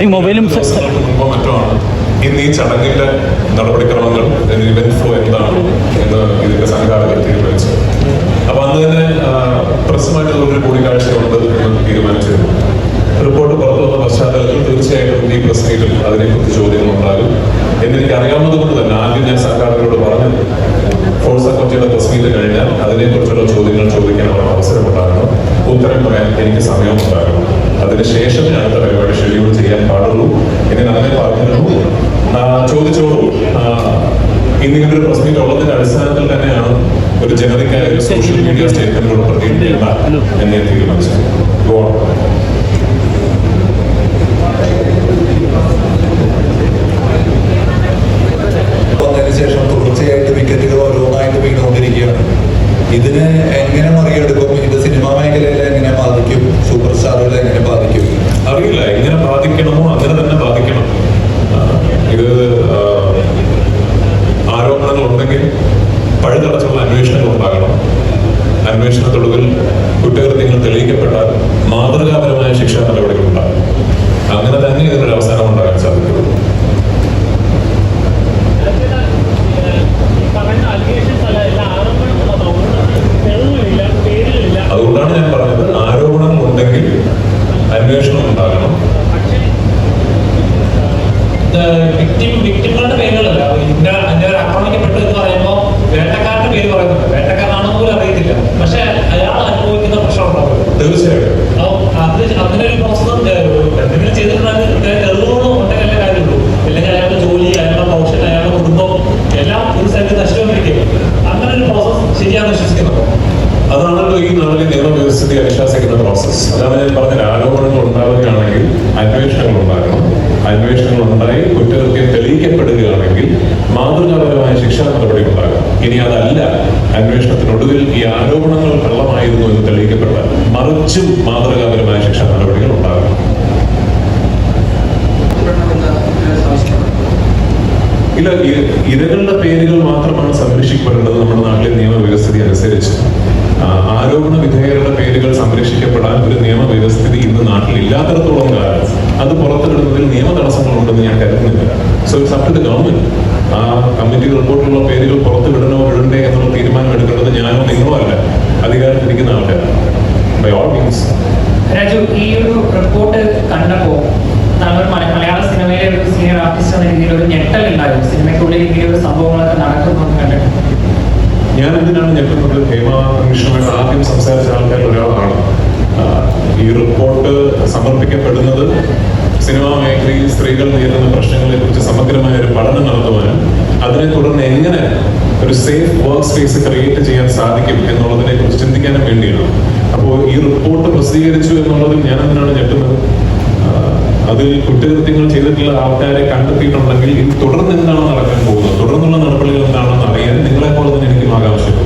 ഈ മൊബൈലും സ- ദിവസങ്ങൾക്ക് മുമ്പോ മറ്റോ ആണ്. ഇന്ന് ഈ ചടങ്ങിന്റെ നടപടിക്രമങ്ങൾ ഇവന്റ് ഫ്ലോ എന്താണ് എന്ന് ഇതിന്റെ സംഘാടകർ തീരുമാനിച്ചു അപ്പൊ അന്ന് തന്നെ പ്രസുമായിട്ട് ഒരു കൂടിക്കാഴ്ചയുണ്ട് എന്ന് തീരുമാനിച്ചിരുന്നു റിപ്പോർട്ട് പുറത്തു വന്ന പശ്ചാത്തലത്തിൽ തീർച്ചയായിട്ടും ഈ പ്രസ് മീറ്റിൽ അതിനെക്കുറിച്ച് ചോദ്യങ്ങൾ ഉണ്ടാകും. എന്നെനിക്ക് അറിയാവുന്നത് കൊണ്ട് തന്നെ ആദ്യം ഞാൻ സംഘാടകരോട് പറഞ്ഞത് ഫോഴ്സ് അക്കൗണ്ടിയുടെ പ്രസ് മീറ്റ് കഴിഞ്ഞാൽ അതിനെക്കുറിച്ചുള്ള ചോദ്യങ്ങൾ ചോദിക്കാനുള്ള അവസരം ഉണ്ടാകണം ഉത്തരം പറയാൻ എനിക്ക് സമയം ഉണ്ടാകണം അതിനുശേഷമേ അടുത്ത പരിപാടി ഷെഡ്യൂൾ ചെയ്യാൻ പാടുള്ളൂ. എന്ന് അങ്ങനെ പറഞ്ഞിരുന്നു. ചോദിച്ചോളൂ. ഇന്നിങ്ങനെ ഒരു പ്രശ്നം ഉള്ളതിന്റെ അടിസ്ഥാനത്തിൽ തന്നെയാണ് ഒരു ജനറിക്കായ ഒരു സോഷ്യൽ മീഡിയ സ്റ്റേറ്റ്മെന്റിലൂടെ പ്രതികരിക്കേണ്ട എന്ന് ഞാൻ തീരുമാനിച്ചത്. ശേഷം തുടർച്ചയായിട്ട് വിക്കറ്റുകൾ ഓരോന്നായിട്ട് വീണുകൊണ്ടിരിക്കുകയാണ്. ഇതിന് എങ്ങനെ മറികടക്കും ഇത് സിനിമാ മേഖലയിൽ എങ്ങനെ ബാധിക്കും സൂപ്പർ സ്റ്റാറുകളെ എങ്ങനെ ബാധിക്കും അറിയില്ല എങ്ങനെ ബാധിക്കണമോ അങ്ങനെ തന്നെ ബാധിക്കണം ആ, ഇത് ആ, ആരോപണങ്ങൾ ഉണ്ടെങ്കിൽ പഴുതടച്ചുള്ള അന്വേഷണങ്ങൾ ഉണ്ടാകണം അന്വേഷണത്തൊടുവിൽ കുറ്റകൃത്യങ്ങൾ തെളിയിക്കപ്പെട്ടാൽ മാതൃകാപരമായ ശിക്ഷാ നടപടികൾ ഉണ്ടാകും അങ്ങനെ തന്നെ ഇതിനൊരു അവസാനം ഉണ്ടാകാൻ സാധിക്കുള്ളൂ പറയുന്ന allegations അല്ല, എല്ലാ ആരോപണങ്ങളും മാത്രമാണ്. തെളിവുകളില്ല, പേരുകളില്ല. അതുകൊണ്ടാണ് ഞാൻ പറഞ്ഞത് ആരോപണങ്ങൾ ഉണ്ടെങ്കിൽ അന്വേഷണം ഉണ്ടാകണം വിക്ടിം വിക്ടിങ്ങളുടെ പേരുകളല്ല ഇതിന്റെ അതിന്റെ ഒരു ആക്രമിക്കപ്പെട്ടു എന്ന് പറയുമ്പോൾ വേട്ടക്കാരന്റെ പേര് പറയുന്നുണ്ട് വേട്ടക്കാരനാണെന്ന് പോലും അറിയത്തില്ല പക്ഷെ അയാൾ അനുഭവിക്കുന്ന പ്രശ്നം ഉണ്ടാവും തീർച്ചയായിട്ടും അത് അങ്ങനെ ഒരു പ്രോസസ് എന്തെങ്കിലും ചെയ്തിട്ടുണ്ടെങ്കിൽ തെളിവുകളും ഉണ്ടെങ്കിൽ കാര്യമുള്ളൂ അല്ലെങ്കിൽ അയാളുടെ ജോലി അയാളുടെ പ്രൊഫഷൻ അയാളുടെ കുടുംബം എല്ലാം ഒരു സൈഡിൽ നഷ്ടപ്പെട്ടിരിക്കും അങ്ങനെ ഒരു പ്രോസസ് ശരിയാണെന്ന് വിശ്വസിക്കുന്നു അതാണല്ലോ ഈ നാട്ടിലെ നിയമവ്യവസ്ഥയെ അനുശാസിക്കുന്ന പ്രോസസ്സ് അതാണ് ഞാൻ പറഞ്ഞ ആരോപണങ്ങൾ ഉണ്ടാവുകയാണെങ്കിൽ അന്വേഷണങ്ങൾ ഉണ്ടാകണം അന്വേഷണങ്ങൾ ഉണ്ടായി കുറ്റകൃത്യം തെളിയിക്കപ്പെടുകയാണെങ്കിൽ മാതൃകാപരമായ ശിക്ഷാ നടപടി ഉണ്ടാകണം ഇനി അതല്ല അന്വേഷണത്തിനൊടുവിൽ ഈ കള്ളമായിരുന്നു എന്ന് തെളിയിക്കപ്പെട്ടാൽ മറിച്ചും മാതൃകാപരമായ ശിക്ഷാ നടപടികൾ ഉണ്ടാകണം. ഇല്ല ഇരകളുടെ പേരുകൾ മാത്രമാണ് സംരക്ഷിക്കപ്പെടേണ്ടത് നമ്മുടെ നാട്ടിലെ നിയമവ്യവസ്ഥിതി അനുസരിച്ച്. ആരോപണ വിധേയരുടെ പേരുകൾ സംരക്ഷിക്കപ്പെടാൻ ഒരു നിയമവ്യവസ്ഥിതി ഇന്ന് നാട്ടിൽ ഇല്ലാത്തടത്തോളം കാലം അത് പുറത്തിടുന്നതിൽ നിയമ തടസ്സങ്ങളുണ്ടെന്ന് ഞാൻ കരുതുന്നില്ല. So it's up to the government ആ കമ്മിറ്റി റിപ്പോർട്ടിലുള്ള പേരുകൾ ബൈ ഓൾ മീൻസ് രാജു ഈ ഒരു റിപ്പോർട്ട് കണ്ടപ്പോൾ നമ്മൾ മല- മലയാള സിനിമയിലെ ഒരു സീനിയർ ആർട്ടിസ്റ്റ് എന്ന രീതിയിൽ ഒരു ഞെട്ടൽ ഉണ്ടായിരുന്നു. സിനിമയ്ക്കുള്ളിൽ ഇങ്ങനെ ഒരു സംഭവങ്ങളൊക്കെ നടക്കുന്നു എന്ന് കണ്ടിട്ട്. ഞാൻ എന്തിനാണ് ഞെട്ടുന്നത്? ഹേമ കമ്മീഷനുമായിട്ട് ആദ്യം സംസാരിച്ച ആൾക്കാരിൽ ഒരാളാണ്. ഈ റിപ്പോർട്ട് സമർപ്പിക്കപ്പെടുന്നത് സിനിമാ മേഖലയിൽ സ്ത്രീകൾ നേരിടുന്ന പ്രശ്നങ്ങളെ കുറിച്ച് സമഗ്രമായ ഒരു പഠനം നടത്തുവാനും അതിനെ തുടർന്ന് എങ്ങനെ ഒരു സേഫ് വർക്ക് സ്പേസ് ക്രിയേറ്റ് ചെയ്യാൻ സാധിക്കും എന്നുള്ളതിനെ കുറിച്ച് ചിന്തിക്കാനും വേണ്ടിയാണ്. അപ്പോൾ ഈ റിപ്പോർട്ട് പ്രസിദ്ധീകരിച്ചു എന്നുള്ളത് ഞാൻ എന്തിനാണ് ഞെട്ടുന്നത്. അതിൽ കുറ്റകൃത്യങ്ങൾ ചെയ്തിട്ടുള്ള ആൾക്കാരെ കണ്ടെത്തിയിട്ടുണ്ടെങ്കിൽ ഇനി തുടർന്ന് എന്താണ് നടക്കാൻ പോകുന്നത്? തുടർന്നുള്ള നടപടികൾ എന്താണെന്ന് അറിയാൻ നിങ്ങളെ പോലെ തന്നെ എനിക്കും ആകാംക്ഷയുണ്ട്.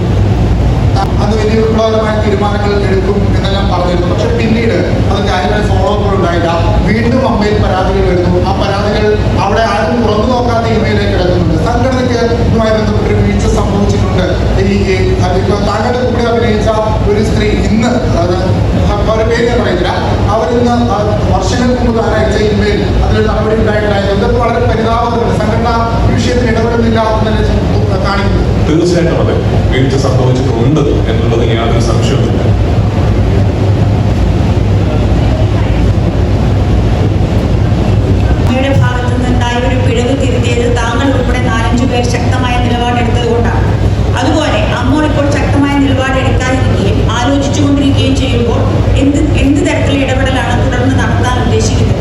അത് വലിയ വിപ്ലവകരമായ തീരുമാനങ്ങൾ എടുക്കും എന്നെല്ലാം പറഞ്ഞിരുന്നു. പക്ഷെ പിന്നീട് അത് കാര്യമായ ഫോളോ അപ്പ് ഉണ്ടായില്ല വീണ്ടും അമ്മയിൽ പരാതികൾ വരുന്നു ആ പരാതികൾ അവിടെ ആരും തുറന്നു നോക്കാത്ത ഇമയിലേക്ക് കിടക്കുന്നുണ്ട് സംഘടനയ്ക്ക് ഇതുമായി ബന്ധപ്പെട്ട ഒരു വീഴ്ച സംഭവിച്ചിട്ടുണ്ട് ഈ ഈ അതിപ്പോ താങ്കളുടെ കൂടെ അഭിനയിച്ച ഒരു സ്ത്രീ ഇന്ന് അത് അവരുടെ പേര് ഞാൻ പറയുന്നില്ല അവരിന്ന് വർഷങ്ങൾക്ക് മുമ്പ് താൻ അയച്ച ഇമെയിൽ അതിലൊരു നടപടി ഉണ്ടായിട്ടുണ്ടായിരുന്നു ഇതൊക്കെ വളരെ പരിതാപകരമാണ്. സംഘടന ഈ വിഷയത്തിൽ ഇടപെടുന്നില്ല എന്ന് തന്നെ കാണിക്കുന്നത് തീർച്ചയായിട്ടും അതെ. വീഴ്ച സംഭവിച്ചിട്ടുണ്ട് എന്നുള്ളത് യാതൊരു സംശയവുമില്ല അങ്ങയുടെ ഭാഗത്തു നിന്നുണ്ടായ ഒരു പിഴവ് തിരുത്തിയത് താങ്കൾ ഉൾപ്പെടെ നാലഞ്ചു പേർ ശക്തമായ നിലപാടെടുത്തത് കൊണ്ടാണ് അതുപോലെ അമ്മോൾ ഇപ്പോൾ ശക്തമായ നിലപാടെടുക്കാതിരിക്കുകയും ആലോചിച്ചുകൊണ്ടിരിക്കുകയും ചെയ്യുമ്പോൾ എന്ത് എന്ത് തരത്തിലുള്ള ഇടപെടലാണ് തുടർന്ന് നടത്താൻ ഉദ്ദേശിക്കുന്നത്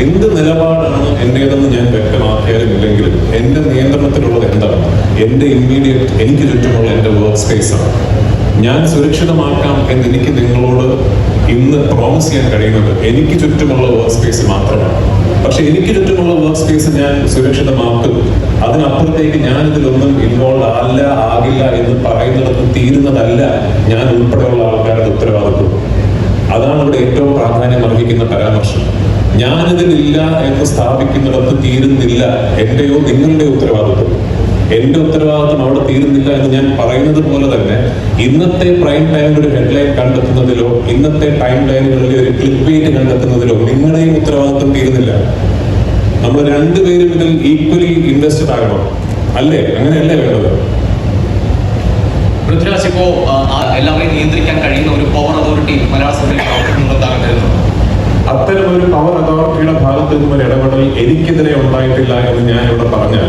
എന്ത് നിലപാടാണ് എന്റേതെന്ന് ഞാൻ വ്യക്തമാക്കിയാലും ഇല്ലെങ്കിലും എന്റെ നിയന്ത്രണത്തിലുള്ളത് എന്താണ് എന്റെ ഇമ്മീഡിയറ്റ് എനിക്ക് ചുറ്റുമുള്ള എന്റെ വർക്ക് സ്പേസാണ് ഞാൻ സുരക്ഷിതമാക്കാം എന്ന് എനിക്ക് നിങ്ങളോട് ഇന്ന് പ്രോമിസ് ചെയ്യാൻ കഴിയുന്നത് എനിക്ക് ചുറ്റുമുള്ള വർക്ക് സ്പേസ് മാത്രമാണ്. പക്ഷെ എനിക്ക് ചുറ്റുമുള്ള വർക്ക് സ്പേസ് ഞാൻ സുരക്ഷിതമാക്കും. അതിനപ്പുറത്തേക്ക് ഞാൻ ഇതിലൊന്നും ഇൻവോൾവ് അല്ല ആകില്ല എന്ന് പറയുന്നിടത്ത് തീരുന്നതല്ല ഞാൻ ഉൾപ്പെടെയുള്ള ആൾക്കാരുടെ ഉത്തരവാദിത്വം. അതാണ് ഇവിടെ ഏറ്റവും പ്രാധാന്യം അർഹിക്കുന്ന പരാമർശം. ഞാനിതിലില്ല എന്ന് സ്ഥാപിക്കുന്നിടത്ത് തീരുന്നില്ല എന്റെയോ നിങ്ങളുടെയോ ഉത്തരവാദിത്വം. എന്റെ ഉത്തരവാദിത്വം അവിടെ തീരുന്നില്ല എന്ന് ഞാൻ പറയുന്നത് പോലെ തന്നെ ഇന്നത്തെ പ്രൈം ടൈമിൽ ഒരു ഹെഡ്ലൈൻ കണ്ടെത്തുന്നതിലോ ഇന്നത്തെ ടൈം ലൈനുകളിൽ ഒരു ക്ലിപ്പ് വെയിറ്റ് കണ്ടെത്തുന്നതിലോ നിങ്ങളുടെയും ഉത്തരവാദിത്വം തീരുന്നില്ല. നമ്മൾ രണ്ടുപേരും ഇതിൽ ഈക്വലി ഇൻവെസ്റ്റഡ് ആകണം. അല്ലേ? അങ്ങനെയല്ലേ വേണ്ടത്? പൃഥ്വിരാജ് ഇപ്പോ ആ, ആ എല്ലാവരെയും നിയന്ത്രിക്കാൻ കഴിയുന്ന ഒരു പവർ അതോറിറ്റി മലയാള സിനിമയിൽ പ്രവർത്തിക്കുന്നുണ്ടെന്നാണ് അത്തരം ഒരു പവർ അതോറിറ്റിയുടെ ഭാഗത്ത് നിന്നും ഒരു ഇടപെടൽ എനിക്കെതിരെ ഉണ്ടായിട്ടില്ല എന്ന് ഞാൻ ഇവിടെ പറഞ്ഞാൽ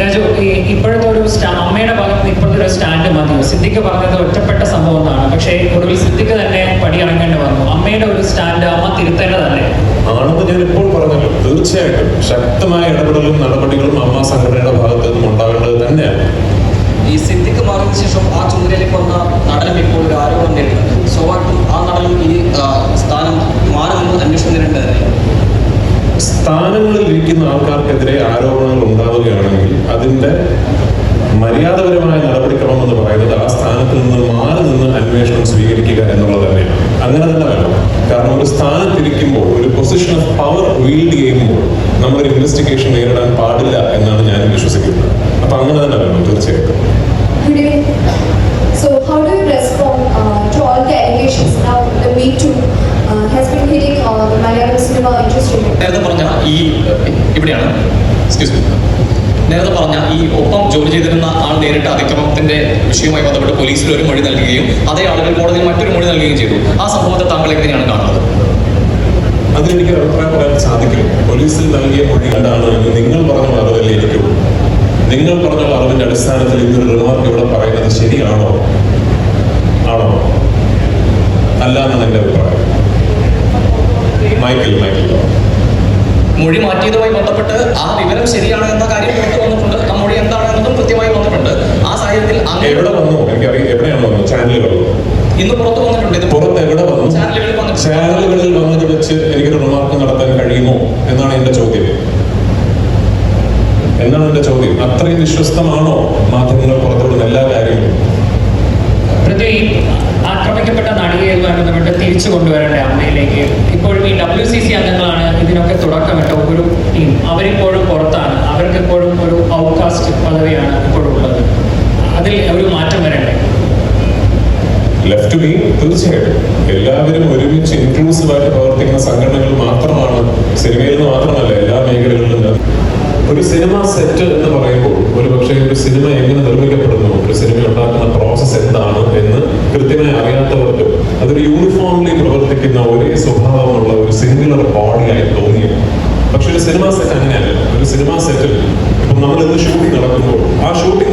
Raju ഇപ്പോഴത്തെ ഒരു സ്റ്റാ അമ്മയുടെ ഭാഗത്ത് നിന്ന് ഇപ്പോഴത്തെ ഒരു സ്റ്റാൻഡ് മതി. സിദ്ദിഖ് പറഞ്ഞത് ഒറ്റപ്പെട്ട സംഭവം എന്നാണ്. പക്ഷേ ഒടുവിൽ സിദ്ദിഖ് തന്നെ പടിയിറങ്ങേണ്ടി വന്നു. അമ്മയുടെ ഒരു സ്റ്റാൻഡ് അമ്മ തിരുത്തേണ്ടതല്ലേ? ആണെന്ന് ഞാൻ ഇപ്പോൾ പറഞ്ഞല്ലോ. തീർച്ചയായിട്ടും ശക്തമായ ഇടപെടലും നടപടികളും അമ്മ സംഘടനയുടെ ഭാഗത്ത് നിന്നും ഉണ്ടാകേണ്ടത് തന്നെയാണ്. ഈ സിദ്ദിഖ് മാറിയതിനു ശേഷം ആ ചുമതലയിലേക്ക് വന്ന നടനും ഇപ്പോൾ ഒരു ആരോപണം നേരിടുന്നത് സ്വാഭാവികം ആ നടനം ഈ സ്ഥാനം മാറുമെന്ന് അന്വേഷണം നേരിടേണ്ടതല്ലേ സ്ഥാനങ്ങളിൽ ഇരിക്കുന്ന ആൾക്കാർക്കെതിരെ ആരോപണങ്ങൾ ഉണ്ടാവുകയാണെങ്കിൽ അതിന്റെ മര്യാദപരമായ നടപടിക്രമം എന്ന് പറയുന്നത് ആ സ്ഥാനത്ത് നിന്ന് മാറി നിന്ന് അന്വേഷണം സ്വീകരിക്കുക എന്നുള്ളത് തന്നെയാണ്. അങ്ങനെ തന്നെ വേണം. കാരണം ഒരു സ്ഥാനത്തിരിക്കുമ്പോൾ ഒരു പൊസിഷൻ ഓഫ് പവർ വീൽഡ് ചെയ്യുമ്പോൾ നമ്മളൊരു ഇൻവെസ്റ്റിഗേഷൻ നേരിടാൻ പാടില്ല എന്നാണ് വിഷയവുമായി ബന്ധപ്പെട്ട് പോലീസിൽ ഒരു മൊഴി നൽകുകയും അതേ ആളുകൾ കോടതിയിൽ മറ്റൊരു മൊഴി നൽകുകയും ചെയ്തു. ആ സംഭവത്തെ താങ്കൾ എങ്ങനെയാണ് കാണുന്നത്? അതിലെനിക്ക് അഭിപ്രായം പറയാൻ സാധിക്കും പോലീസിൽ നൽകിയ മൊഴി കണ്ടാണ് നിങ്ങൾ പറഞ്ഞ അറിവല്ലേ എനിക്കുള്ളൂ നിങ്ങൾ പറഞ്ഞ അറിവിന്റെ അടിസ്ഥാനത്തിൽ ഇതൊരു റിമാർക്ക് ഇവിടെ പറയുന്നത് ശരിയാണോ? ആണോ? അല്ല എന്നാണ് അഭിപ്രായം. Michael Michael. മൊഴി മാറ്റിയതുമായി ബന്ധപ്പെട്ട് ആ വിവരം ശരിയാണ് എന്ന കാര്യം പുറത്തു വന്നിട്ടുണ്ട്. മൊഴി കൃത്യമായി വന്നിട്ടുണ്ട്. ആ സാഹചര്യത്തിൽ എവിടെ വന്നു? എനിക്കറിയാം. എവിടെയാണ് വന്നു. ചാനലുകൾ ഇന്ന് പുറത്തു വന്നിട്ടുണ്ട്. ഇത് ഒരു മാറ്റം വരണ്ടേ? ലെഫ്റ്റ് മീ തീർച്ചയായിട്ടും. എല്ലാവരും ഒരുമിച്ച് ഇൻക്ലൂസീവ് ആയിട്ട് പ്രവർത്തിക്കുന്ന സംഘടനകൾ മാത്രമാണ് സിനിമയിൽ നിന്ന് മാത്രമല്ല എല്ലാ മേഖലകളിലും ഒരു സിനിമ സെറ്റ് എന്ന് പറയുമ്പോൾ ഒരു പക്ഷേ ഒരു സിനിമ എങ്ങനെ നിർമ്മിക്കപ്പെടുന്നു ഒരു സിനിമ ഉണ്ടാക്കുന്ന പ്രോസസ്സ് എന്താണ് എന്ന് കൃത്യമായി അറിയാത്തവർക്ക് അതൊരു യൂണിഫോംലി പ്രവർത്തിക്കുന്ന ഒരേ സ്വഭാവമുള്ള ഒരു സിംഗുലർ ബോഡിയായി തോന്നിയത് പക്ഷെ ഒരു സിനിമ സെറ്റ് അങ്ങനെയല്ല. ഒരു സിനിമ സെറ്റിൽ ഇപ്പം നമ്മൾ ഷൂട്ടിംഗ് നടക്കുമ്പോൾ ആ ഷൂട്ടിംഗ്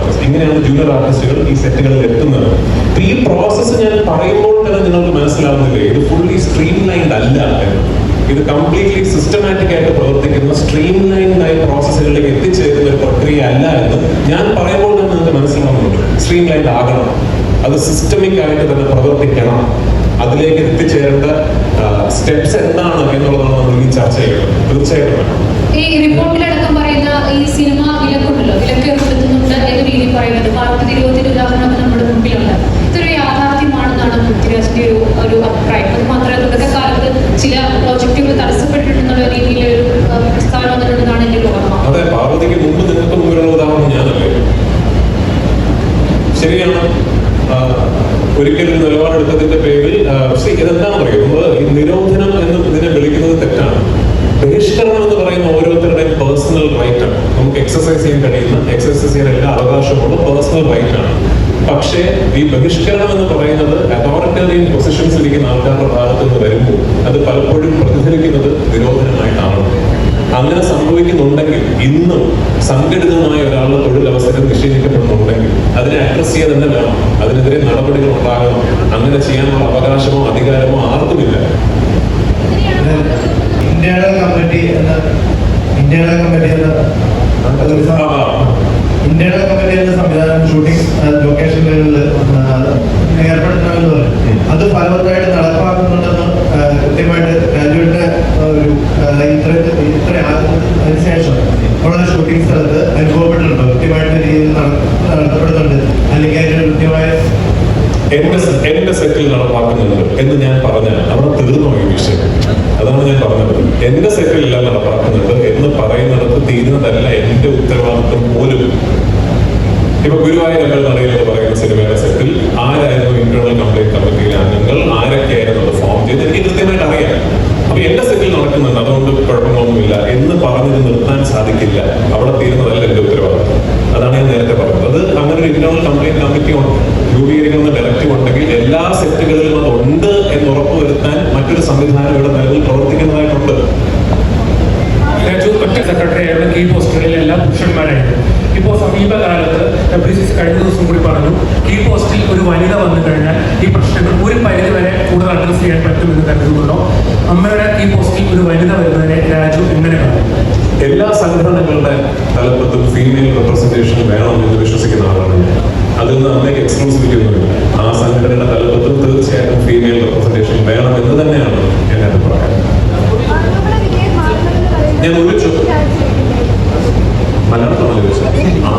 ആർട്ടിസ്റ്റ് ഇങ്ങനെയാണ് ജൂനിയർ ആർട്ടിസ്റ്റുകൾ ഈ സെറ്റുകളിൽ എത്തുന്നത്? അപ്പൊ ഈ പ്രോസസ്സ് ഞാൻ പറയുമ്പോൾ തന്നെ നിങ്ങൾക്ക് മനസ്സിലാവുന്നില്ലേ? ഇത് ഫുള്ളി സ്ട്രീം ലൈൻഡ് അല്ല ഇത് കംപ്ലീറ്റ്ലി സിസ്റ്റമാറ്റിക് ആയിട്ട് പ്രവർത്തിക്കുന്ന സ്ട്രീം ലൈൻഡ് ആയ പ്രോസസ്സുകളിലേക്ക് എത്തിച്ചേരുന്ന ഒരു പ്രക്രിയ അല്ല എന്ന് ഞാൻ പറയുമ്പോൾ തന്നെ നിങ്ങൾക്ക് മനസ്സിലാവുന്നുണ്ട്. സ്ട്രീം ലൈൻഡ് ആകണം. അത് സിസ്റ്റമിക് ആയിട്ട് തന്നെ പ്രവർത്തിക്കണം. അതിലേക്ക് എത്തിച്ചേരേണ്ട സ്റ്റെപ്സ് എന്താണ് എന്നുള്ളതാണ് നമ്മൾ ഈ ചർച്ച ചെയ്യുന്നത് തീർച്ചയായിട്ടും ഈ റിപ്പോർട്ടിലടക്കം പറയുന്ന ഈ സിനിമ വിലക്കുണ്ടല്ലോ? വിലക്ക് രീതി പറയുന്നത്. പാർവതി തിരുവോത്തിന്റെ ഉദാഹരണം നമ്മുടെ മുമ്പിലുണ്ട്. ഇതൊരു യാഥാർത്ഥ്യമാണെന്നാണ് പൃഥ്വിരാജിന്റെ ഒരു ഒരു അഭിപ്രായം. അത് മാത്രമല്ല തുടക്കകാലത്ത് ചില പ്രോജക്റ്റുകൾ തടസ്സപ്പെട്ടിട്ടുണ്ടെന്നുള്ള രീതിയിൽ ഒരു പ്രസ്താവന വന്നിട്ടുണ്ടെന്നാണ് എന്റെ ഓർമ്മ. അതെ പാർവതിക്ക് മുമ്പ് നിങ്ങൾക്ക് മുമ്പിലുള്ള ഉദാഹരണം ഞാനല്ലേ? ശരിയാണ്. ഒരിക്കലും നിലപാടെടുത്തതിന്റെ പേരിൽ പക്ഷേ ഇതെന്താണെന്ന് പറയുന്നത്? ഈ നിരോധനം എന്ന് ഇതിനെ വിളിക്കുന്നത് തെറ്റാണ്. ബഹിഷ്കരണം എന്ന് പറയുന്ന ഓരോരുത്തരുടെയും പേഴ്സണൽ റൈറ്റ് ആണ് നമുക്ക് എക്സസൈസ് ചെയ്യാൻ കഴിയുന്ന എക്സസൈസ് ചെയ്യാൻ എല്ലാ അവകാശമുള്ള പേഴ്സണൽ റൈറ്റ് ആണ്. പക്ഷേ ഈ ബഹിഷ്കരണം എന്ന് പറയുന്നത് അതോറിറ്റേറിയൻ പൊസിഷൻസ് ഇരിക്കുന്ന ആൾക്കാരുടെ ഭാഗത്ത് നിന്ന് വരുമ്പോൾ അത് പലപ്പോഴും പ്രതിഫലിക്കുന്നത് നിരോധനമായിട്ടാണ് അങ്ങനെ സംഭവിക്കുന്നുണ്ടെങ്കിൽ ഇന്നും സംഘടിതമായ ഒരാളുടെ തൊഴിലവസരം നിഷേധിക്കപ്പെടുന്നുണ്ടെങ്കിൽ അതിനെ അഡ്രസ് ചെയ്യാൻ തന്നെ വേണം. അതിനെതിരെ നടപടികൾ ഉണ്ടാകണം. അങ്ങനെ ചെയ്യാനുള്ള അവകാശമോ അധികാരമോ ആർക്കുമില്ല. ഇന്ത്യയുടെ കമ്മിറ്റി എന്ന ഇന്ത്യയുടെ കമ്മിറ്റി എന്ന ഇന്ത്യയുടെ കമ്മിറ്റി എന്ന സംവിധാനം ഷൂട്ടിംഗ് ലൊക്കേഷനുകളിൽ ഏർപ്പെടുത്തണമെന്ന് പറഞ്ഞു അത് ഫലവത്തായിട്ട് നടപ്പാക്കുന്നുണ്ടെന്ന് കൃത്യമായിട്ട് രാജുവിന്റെ ഒരു ഇത്ര ഇത്ര ആ- അതിനുശേഷം ഉള്ള ഷൂട്ടിംഗ് സ്ഥലത്ത് അനുഭവപ്പെട്ടിട്ടുണ്ടോ? കൃത്യമായിട്ട് രീതിയിൽ നട- നടത്തപ്പെടുന്നുണ്ട്. അല്ലെങ്കിൽ അതിന് കൃത്യമായ എന്റെ എന്റെ സെറ്റിൽ നടപ്പാക്കുന്നുണ്ട് എന്ന് ഞാൻ പറഞ്ഞാൽ അവിടെ തീർന്നു ഈ വിഷയം? അതാണ് ഞാൻ പറഞ്ഞത് എന്റെ സെറ്റിൽ ഇല്ല നടപ്പാക്കുന്നുണ്ട് എന്ന് പറയുന്നിടത്ത് തീരുന്നതല്ല എന്റെ ഉത്തരവാദിത്വം പോലും. ഇപ്പൊ ഗുരുവായൂർ നടയിൽ എന്ന് പറയുന്ന സിനിമയുടെ സെറ്റിൽ ആരായിരുന്നു ഇന്റേണൽ കംപ്ലൈന്റ് കമ്മിറ്റിയിലെ അംഗങ്ങൾ? ആരൊക്കെയായിരുന്നു അത് ഫോം ചെയ്ത് എനിക്ക് കൃത്യമായിട്ട് അറിയാം. അപ്പൊ എന്റെ സെറ്റിൽ നടക്കുന്നുണ്ട്. അതുകൊണ്ട് കുഴപ്പങ്ങളൊന്നുമില്ല എന്ന് പറഞ്ഞത് നിർത്താൻ സാധിക്കില്ല. അവിടെ തീരുന്നതല്ല എന്റെ ഉത്തരവാദിത്വം. അതാണ് ഞാൻ നേരത്തെ പറഞ്ഞത്. അത് അങ്ങനെ ഒരു ഇന്റേണൽ കംപ്ലൈന്റ് കമ്മിറ്റി രൂപീകരിക്കുന്ന ഡയറക്റ്റീവ് ഉണ്ടെങ്കിൽ എല്ലാ സെറ്റുകളിലും അത് ഉണ്ട് എന്ന് ഉറപ്പുവരുത്താൻ മറ്റൊരു സംവിധാനം ഇവിടെ നിലവിൽ പ്രവർത്തിക്കുന്നതായിട്ടുണ്ട് രാജു ഒറ്റ സെക്രട്ടറി ആയിരുന്ന. കീ പോസ്റ്റുകളിലെല്ലാം പുരുഷന്മാരായിരുന്നു. ഇപ്പോൾ സമീപകാലത്ത് ഡബ്ല്യു സി സി കഴിഞ്ഞ ദിവസം കൂടി പറഞ്ഞു കീ പോസ്റ്റിൽ ഒരു വനിത വന്നു കഴിഞ്ഞാൽ ഈ പ്രശ്നങ്ങൾ ഒരു പരിധി വരെ കൂടുതൽ അഡ്രസ് ചെയ്യാൻ പറ്റുമെന്ന് കരുതുന്നുണ്ടോ? അമ്മയുടെ കീ പോസ്റ്റിൽ ഒരു വനിത വരുന്നതിനെ രാജു എങ്ങനെ എല്ലാ സംഘടനകളുടെ തലപ്പത്തും ഫീമെയിൽ റെപ്രസെന്റേഷൻ വേണം എന്ന് വിശ്വസിക്കുന്ന ആളാണ് ഞാൻ. അതിൽ നിന്ന് അമ്മയ്ക്ക് എക്സ്ക്ലൂസിവിറ്റി ആ സംഘടനയുടെ തലപ്പത്തും തീർച്ചയായിട്ടും ഫീമെയിൽ റെപ്രസെന്റേഷൻ വേണം എന്ന് തന്നെയാണ് എന്റെ അഭിപ്രായം. ഞാൻ ഒരു ചോ- ചോദിച്ചു ആ.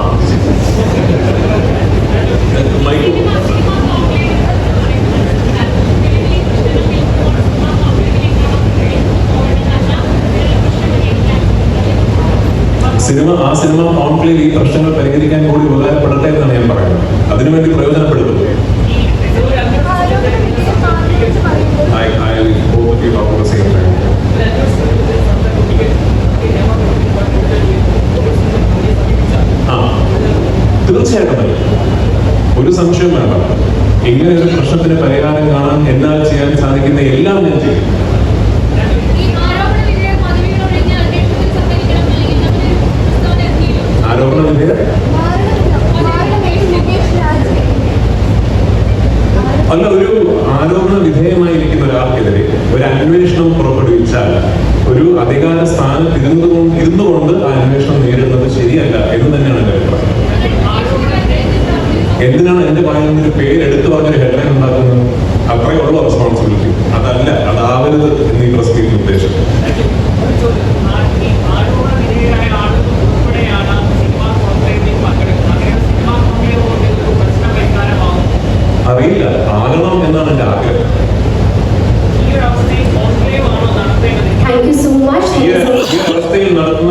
സിനിമ ആ സിനിമ കോൺക്ലേവ് ഈ പ്രശ്നങ്ങൾ പരിഹരിക്കാൻ കൂടി ഉപകാരപ്പെടട്ടെ എന്നാണ് ഞാൻ പറയുന്നത്. അതിനുവേണ്ടി പ്രയോജനപ്പെടുത്തും തീർച്ചയായിട്ടും. പറയും ഒരു സംശയം വേണ്ട. ഇങ്ങനെ ഒരു പ്രശ്നത്തിന് പരിഹാരം കാണാൻ എന്നാൽ ചെയ്യാൻ സാധിക്കുന്ന എല്ലാം ഞാൻ ചെയ്യും. ആരോപണ വിധേയ അല്ല ഒരു ആരോപണ വിധേയമായിരിക്കുന്ന ഒരാൾക്കെതിരെ ഒരു അന്വേഷണം പുറപ്പെടുവിച്ചാൽ ഒരു അധികാര സ്ഥാനത്ത് ഇരുന്നുകൊണ്ട് ഇരുന്നുകൊണ്ട് ആ അന്വേഷണം നേരിടുന്നത് ശരിയല്ല എന്ന് തന്നെയാണ് എന്തിനാണ് എന്റെ പറയുന്ന ഒരു പേര് എടുത്തു പറഞ്ഞൊരു ഹെഡ്ലൈൻ ഉണ്ടാക്കുന്നത്? അത്രയേ ഉള്ളൂ റെസ്പോൺസിബിലിറ്റി അതല്ല അതാവരുത് എന്ന് ഈ പ്രസ് മീറ്റ് ഉദ്ദേശം. അറിയില്ല ആകണം എന്നാണ് എന്റെ ആഗ്രഹം താങ്ക് യു സോ മച്ച് ഈ ഒരു ഈ ഒരു അവസ്ഥയിൽ നടത്തുന്ന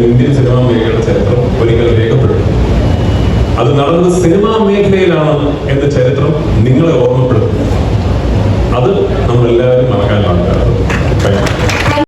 ഇന്ത്യൻ സിനിമാ മേഖലയുടെ ചരിത്രം ഒരിക്കൽ രേഖപ്പെടുത്തും. അത് നടന്നത് സിനിമാ മേഖലയിലാണ് എന്ന ചരിത്രം നിങ്ങളെ ഓർമ്മപ്പെടുത്തും. അത് നമ്മളെല്ലാവരും മറക്കാൻ പാടില്ല